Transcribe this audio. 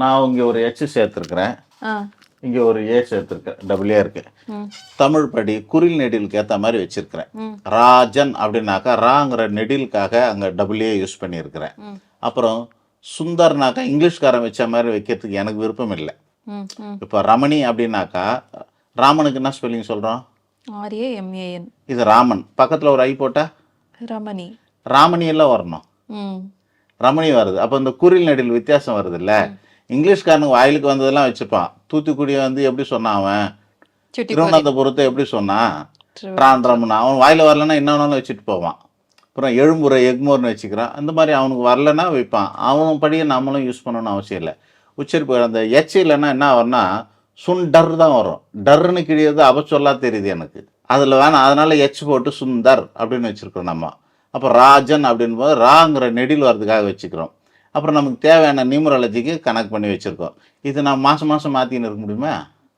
நான் இங்கே ஒரு எச் சேர்த்துருக்குறேன். இங்கே ஒரு ஏ சேர்த்துருக்கேன். டபுள் ஏ இருக்கு. தமிழ் படி குறில் நெடிலுக்கு ஏற்ற மாதிரி வச்சிருக்கிறேன். ராஜன் அப்படின்னாக்கா ராங்கிற நெடிலுக்காக அங்கே டபுள் ஏ யூஸ் பண்ணியிருக்கிறேன். அப்புறம் சுந்தர்னாக்கா இங்கிலீஷ்காரன் வச்ச மாதிரி வைக்கிறதுக்கு எனக்கு விருப்பம் இல்லை. இப்போ ரமணி அப்படின்னாக்கா ராமனுக்கு என்ன ஸ்பெல்லிங் சொல்கிறோம் இது ராமன். பக்கத்தில் ஒரு ஐ போட்டா? ரமணி. ராமணி எல்லாம் வரணும் ரமணி வருது. அப்போ இந்த குறில் நெடில் வித்தியாசம் வருது இல்லை இங்கிலீஷ்காரனுக்கு வாயிலுக்கு வந்ததெல்லாம் வச்சுப்பான். தூத்துக்குடியை வந்து எப்படி சொன்னான் அவன்? திருவனந்தபுரத்தை எப்படி சொன்னான்? ட்ரான் ரமணா அவன் வாயில் வரலன்னா என்ன வேணாலும் வச்சுட்டு போவான். அப்புறம் எழும்புரை எக்மோர்னு வச்சுக்கிறான். அந்த மாதிரி அவனுக்கு வரலன்னா வைப்பான். அவன் படியை நம்மளும் யூஸ் பண்ணணும்னு அவசியம் இல்லை. உச்சரிப்பு அந்த எச் இல்லைன்னா என்ன வரும்னா சுண்டர் தான் வரும். டர்னு கிழியது அபச்சொல்லா தெரியுது எனக்கு. அதில் வேணாம் அதனால எச் போட்டு சுந்தர் அப்படின்னு வச்சுருக்கோம் நம்ம. அப்போ ராஜன் அப்படின் போது ராங்கிற நெடில் வர்றதுக்காக வச்சுக்கிறோம். அப்புறம் நமக்கு தேவையான நியூமராலஜிக்கு கனெக்ட் பண்ணி வச்சுருக்கோம். இது நான் மாதம் மாதம் மாற்றின்னு இருக்க முடியுமா?